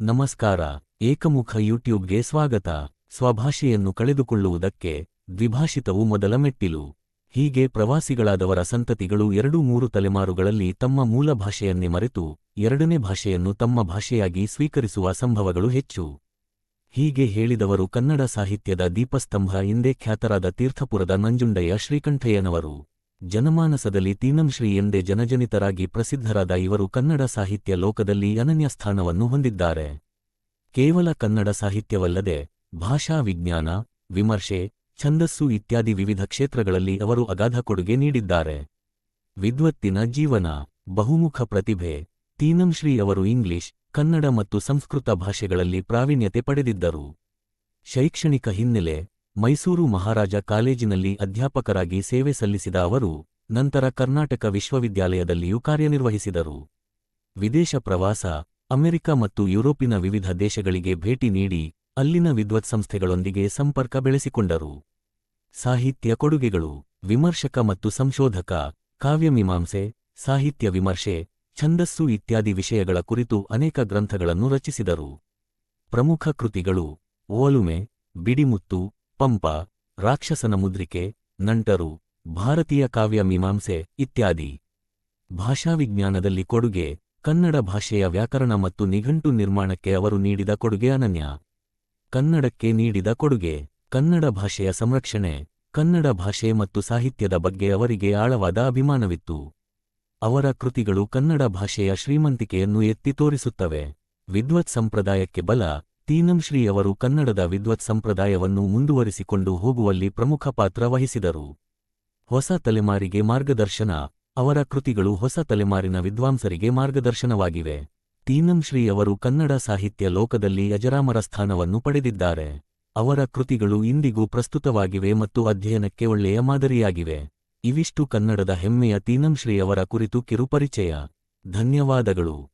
ನಮಸ್ಕಾರ, ಏಕಮುಖ ಯೂಟ್ಯೂಬ್ಗೆ ಸ್ವಾಗತ. ಸ್ವಭಾಷೆಯನ್ನು ಕಳೆದುಕೊಳ್ಳುವುದಕ್ಕೆ ದ್ವಿಭಾಷಿತವು ಮೊದಲ ಮೆಟ್ಟಿಲು. ಹೀಗೆ ಪ್ರವಾಸಿಗಳಾದವರ ಸಂತತಿಗಳು ಎರಡು ಮೂರು ತಲೆಮಾರುಗಳಲ್ಲಿ ತಮ್ಮ ಮೂಲ ಭಾಷೆಯನ್ನೇ ಮರೆತು ಎರಡನೇ ಭಾಷೆಯನ್ನು ತಮ್ಮ ಭಾಷೆಯಾಗಿ ಸ್ವೀಕರಿಸುವ ಸಂಭವಗಳು ಹೆಚ್ಚು. ಹೀಗೆ ಹೇಳಿದವರು ಕನ್ನಡ ಸಾಹಿತ್ಯದ ದೀಪಸ್ತಂಭ ಎಂದೇ ಖ್ಯಾತರಾದ ತೀರ್ಥಪುರದ ನಂಜುಂಡಯ್ಯ ಶ್ರೀಕಂಠಯ್ಯನವರು. ಜನಮಾನಸದಲ್ಲಿ ತೀನಂಶ್ರೀ ಎಂದೇ ಜನಜನಿತರಾಗಿ ಪ್ರಸಿದ್ಧರಾದ ಇವರು ಕನ್ನಡ ಸಾಹಿತ್ಯ ಲೋಕದಲ್ಲಿ ಅನನ್ಯ ಸ್ಥಾನವನ್ನು ಹೊಂದಿದ್ದಾರೆ. ಕೇವಲ ಕನ್ನಡ ಸಾಹಿತ್ಯವಲ್ಲದೆ ಭಾಷಾ ವಿಜ್ಞಾನ, ವಿಮರ್ಶೆ, ಛಂದಸ್ಸು ಇತ್ಯಾದಿ ವಿವಿಧ ಕ್ಷೇತ್ರಗಳಲ್ಲಿ ಅವರು ಅಗಾಧ ಕೊಡುಗೆ ನೀಡಿದ್ದಾರೆ. ವಿದ್ವತ್ತಿನ ಜೀವನ, ಬಹುಮುಖ ಪ್ರತಿಭೆ, ತೀನಂಶ್ರೀ ಅವರು ಇಂಗ್ಲಿಷ್, ಕನ್ನಡ ಮತ್ತು ಸಂಸ್ಕೃತ ಭಾಷೆಗಳಲ್ಲಿ ಪ್ರಾವೀಣ್ಯತೆ ಪಡೆದಿದ್ದರು. ಶೈಕ್ಷಣಿಕ ಹಿನ್ನೆಲೆ ಮೈಸೂರು ಮಹಾರಾಜ ಕಾಲೇಜಿನಲ್ಲಿ ಅಧ್ಯಾಪಕರಾಗಿ ಸೇವೆ ಸಲ್ಲಿಸಿದ ಅವರು, ನಂತರ ಕರ್ನಾಟಕ ವಿಶ್ವವಿದ್ಯಾಲಯದಲ್ಲಿಯೂ ಕಾರ್ಯನಿರ್ವಹಿಸಿದರು. ವಿದೇಶ ಪ್ರವಾಸ, ಅಮೆರಿಕ ಮತ್ತು ಯುರೋಪಿನ ವಿವಿಧ ದೇಶಗಳಿಗೆ ಭೇಟಿ ನೀಡಿ ಅಲ್ಲಿನ ವಿದ್ವತ್ ಸಂಸ್ಥೆಗಳೊಂದಿಗೆ ಸಂಪರ್ಕ ಬೆಳೆಸಿಕೊಂಡರು. ಸಾಹಿತ್ಯ ಕೊಡುಗೆಗಳು, ವಿಮರ್ಶಕ ಮತ್ತು ಸಂಶೋಧಕ ಕಾವ್ಯಮೀಮಾಂಸೆ ಸಾಹಿತ್ಯ ವಿಮರ್ಶೆ, ಛಂದಸ್ಸು ಇತ್ಯಾದಿ ವಿಷಯಗಳ ಕುರಿತು ಅನೇಕ ಗ್ರಂಥಗಳನ್ನು ರಚಿಸಿದರು. ಪ್ರಮುಖ ಕೃತಿಗಳು, ಓಲುಮೆ, ಬಿಡಿಮುತ್ತು ಪಂಪ, ರಾಕ್ಷಸನ ಮುದ್ರಿಕೆ, ನಂಟರು, ಭಾರತೀಯ ಕಾವ್ಯ ಮೀಮಾಂಸೆ ಇತ್ಯಾದಿ. ಭಾಷಾವಿಜ್ಞಾನದಲ್ಲಿ ಕೊಡುಗೆ, ಕನ್ನಡ ಭಾಷೆಯ ವ್ಯಾಕರಣ ಮತ್ತು ನಿಘಂಟು ನಿರ್ಮಾಣಕ್ಕೆ ಅವರು ನೀಡಿದ ಕೊಡುಗೆ ಅನನ್ಯ. ಕನ್ನಡಕ್ಕೆ ನೀಡಿದ ಕೊಡುಗೆ, ಕನ್ನಡ ಭಾಷೆಯ ಸಂರಕ್ಷಣೆ, ಕನ್ನಡ ಭಾಷೆ ಮತ್ತು ಸಾಹಿತ್ಯದ ಬಗ್ಗೆ ಅವರಿಗೆ ಆಳವಾದ ಅಭಿಮಾನವಿತ್ತು. ಅವರ ಕೃತಿಗಳು ಕನ್ನಡ ಭಾಷೆಯ ಶ್ರೀಮಂತಿಕೆಯನ್ನು ಎತ್ತಿ ತೋರಿಸುತ್ತವೆ. ವಿದ್ವತ್ ಸಂಪ್ರದಾಯಕ್ಕೆ ಬಲ ತೀನಂಶ್ರೀ ಅವರು ಕನ್ನಡದ ವಿದ್ವತ್ ಸಂಪ್ರದಾಯವನ್ನು ಮುಂದುವರಿಸಿಕೊಂಡು ಹೋಗುವಲ್ಲಿ ಪ್ರಮುಖ ಪಾತ್ರ ವಹಿಸಿದರು. ಹೊಸ ತಲೆಮಾರಿಗೆ ಮಾರ್ಗದರ್ಶನ, ಅವರ ಕೃತಿಗಳು ಹೊಸ ತಲೆಮಾರಿನ ವಿದ್ವಾಂಸರಿಗೆ ಮಾರ್ಗದರ್ಶನವಾಗಿವೆ. ತೀನಂಶ್ರೀ ಅವರು ಕನ್ನಡ ಸಾಹಿತ್ಯ ಲೋಕದಲ್ಲಿ ಅಜರಾಮರ ಸ್ಥಾನವನ್ನು ಪಡೆದಿದ್ದಾರೆ. ಅವರ ಕೃತಿಗಳು ಇಂದಿಗೂ ಪ್ರಸ್ತುತವಾಗಿವೆ ಮತ್ತು ಅಧ್ಯಯನಕ್ಕೆ ಒಳ್ಳೆಯ ಮಾದರಿಯಾಗಿವೆ. ಇವಿಷ್ಟು ಕನ್ನಡದ ಹೆಮ್ಮೆಯ ತೀನಂಶ್ರೀ ಅವರ ಕುರಿತು ಕಿರುಪರಿಚಯ. ಧನ್ಯವಾದಗಳು.